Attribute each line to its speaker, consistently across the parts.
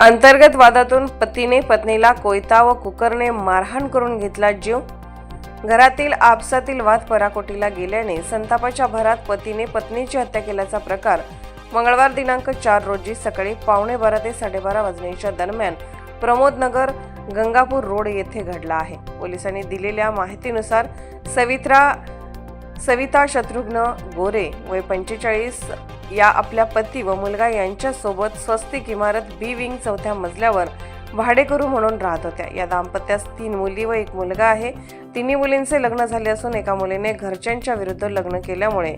Speaker 1: अंतर्गत वादातून पतीने पत्नीला कोयता व कुकरने मारहाण करून घेतला जीव. घरातील आपसातील वाद पराकोटीला गेल्याने संतापाच्या भरात पतीने पत्नीची हत्या केल्याचा प्रकार मंगळवार दिनांक चार रोजी सकाळी पावणे बारा ते साडेबारा वाजण्याच्या दरम्यान प्रमोदनगर गंगापूर रोड येथे घडला आहे. पोलिसांनी दिलेल्या माहितीनुसार सवित्रा सविता शत्रुघ्न गोरे वय पंचेचाळीस या आपल्या पती व मुलगा यांच्यासोबत स्वस्तिक इमारत बी विंग चौथ्या मजल्यावर भाडेकरू म्हणून राहत होत्या. या दाम्पत्यास तीन मुली व एक मुलगा आहे. तिन्ही मुलींचे लग्न झाले असून एका मुलीने घरच्यांच्या विरुद्ध लग्न केल्यामुळे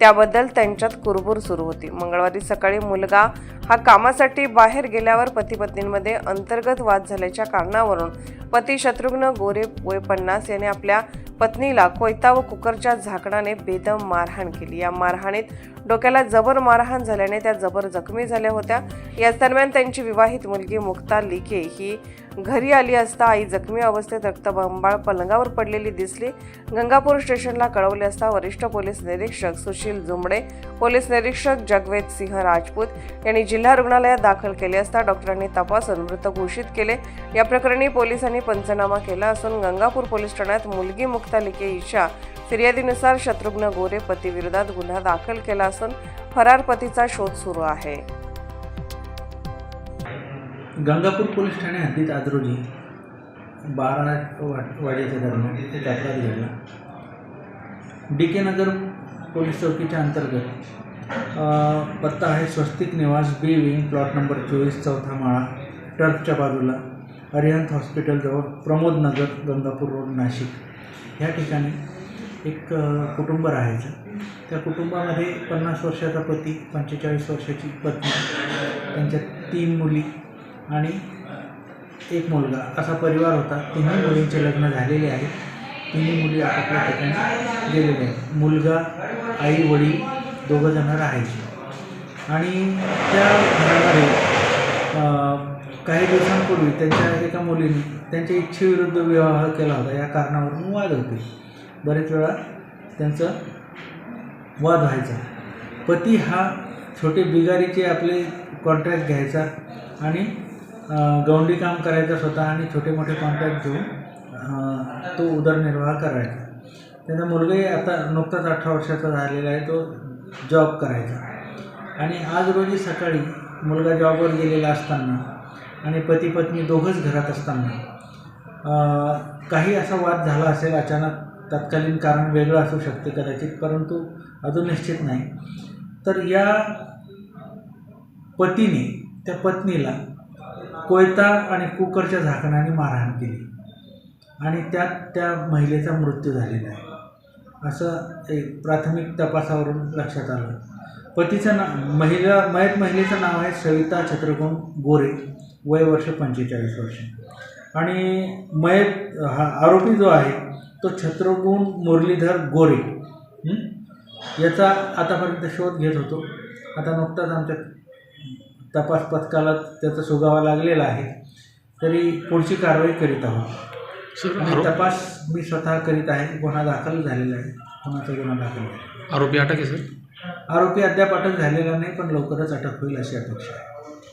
Speaker 1: त्याबद्दल त्यांच्यात कुरबूर सुरू होती. मंगळवारी सकाळी मुलगा हा कामासाठी बाहेर गेल्यावर पती पत्नींमध्ये अंतर्गत वाद झाल्याच्या कारणावरून पती शत्रुघ्न गोरे वय पन्नास याने आपल्या पत्नीला कोयता व कुकरच्या झाकणाने बेदम मारहाण केली. या मारहाणीत डोक्याला जबर मारहाण झाल्याने त्या जबर जखमी झाल्या होत्या. याच दरम्यान त्यांची विवाहित मुलगी मुक्ता लिके ही घरी आली असता आई जखमी अवस्थेत रक्तबंबाळ पलंगावर पडलेली दिसली. गंगापूर स्टेशनला कळवले असता वरिष्ठ पोलीस निरीक्षक सुशील जुमडे पोलीस निरीक्षक जगवेद सिंह राजपूत यांनी जिल्हा रुग्णालयात दाखल केले असता डॉक्टरांनी तपासून मृत घोषित केले. या प्रकरणी पोलिसांनी पंचनामा केला असून गंगापूर पोलीस ठाण्यात मुलगी मुक्ता लिके ईशा फिर्यादीनुसार शत्रुघ्न गोरे पतीविरोधात गुन्हा दाखल केला असून फरार पतीचा शोध सुरू आहे.
Speaker 2: गंगापूर पोलीस ठाणे हद्दीत आज रोजी बारा वा- वाजेच्या दरम्यान एक अपराध घडला. डी के नगर पोलीस चौकीच्या अंतर्गत पत्ता आहे स्वस्तिक निवास बी विंग प्लॉट नंबर चोवीस चौथा माळा टर्फच्या बाजूला अरिहंत हॉस्पिटलजवळ प्रमोद नगर गंगापूर रोड नाशिक. ह्या ठिकाणी एक कुटुंब राहायचं. त्या कुटुंबामध्ये पन्नास वर्षाचा पती पंचेचाळीस वर्षाची पत्नी त्यांच्या तीन मुली आणि एक मुलगा. असा परिवार होता. तिन्ही मुलींचे लग्न झालेले आहे. तिन्ही मुली आपापल्या ठिकाणी गेलेल्या आहेत. मुलगा आई वडील दोघंजणं राहायचे. आणि त्या घरामध्ये काही दिवसांपूर्वी त्यांच्या एका मुलीने त्यांच्या इच्छेविरुद्ध विवाह केला होता. या कारणावरून वाद होते. बरेच वेळा त्यांचं वाद व्हायचा. पती हा छोटे बिगारीचे आपले कॉन्ट्रॅक्ट घ्यायचा आणि गवंडी काम करायचा स्वतः आणि छोटे मोठे कॉन्ट्रॅक्ट घेऊन तो उदरनिर्वाह करायचा. त्याचा मुलगाही आता नुकताच अठरा वर्षाचा झालेला आहे तो जॉब करायचा. आणि आज रोजी सकाळी मुलगा जॉबवर गेलेला असताना आणि पती पत्नी दोघंच घरात असताना काही असा वाद झाला असेल अचानक तत्कालीन कारण वेगळं असू शकते कदाचित परंतु अजून निश्चित नाही. तर या पतीने त्या पत्नीला कोयता आणि कुकरच्या झाकणाने मारहाण केली. आणि त्यात त्या महिलेचा मृत्यू झालेला आहे. असं एक प्राथमिक तपासावरून लक्षात आलं. पतीचं ना महिला मयत महिलेचं नाव आहे सविता छत्रकोण गोरे वय वर्ष पंचेचाळीस वर्ष. आणि मयत हा आरोपी जो आहे तो छत्रगुण मुरलीधर गोरे. याचा आतापर्यंत शोध घेत होतो. आता नुकताच आमच्या तपास पथकाला त्याचा सुगावा लागलेला आहे. तरी पुढची कारवाई करीत आहोत. आणि
Speaker 3: आरो-
Speaker 2: तपास मी स्वतः करीत आहे. गुन्हा दाखल झालेला आहे. गुन्हाचा गुन्हा दाखल
Speaker 3: आरोपी अटक आहे सर?
Speaker 2: आरोपी अद्याप अटक झालेला नाही पण लवकरच अटक होईल अशी अपेक्षा आहे.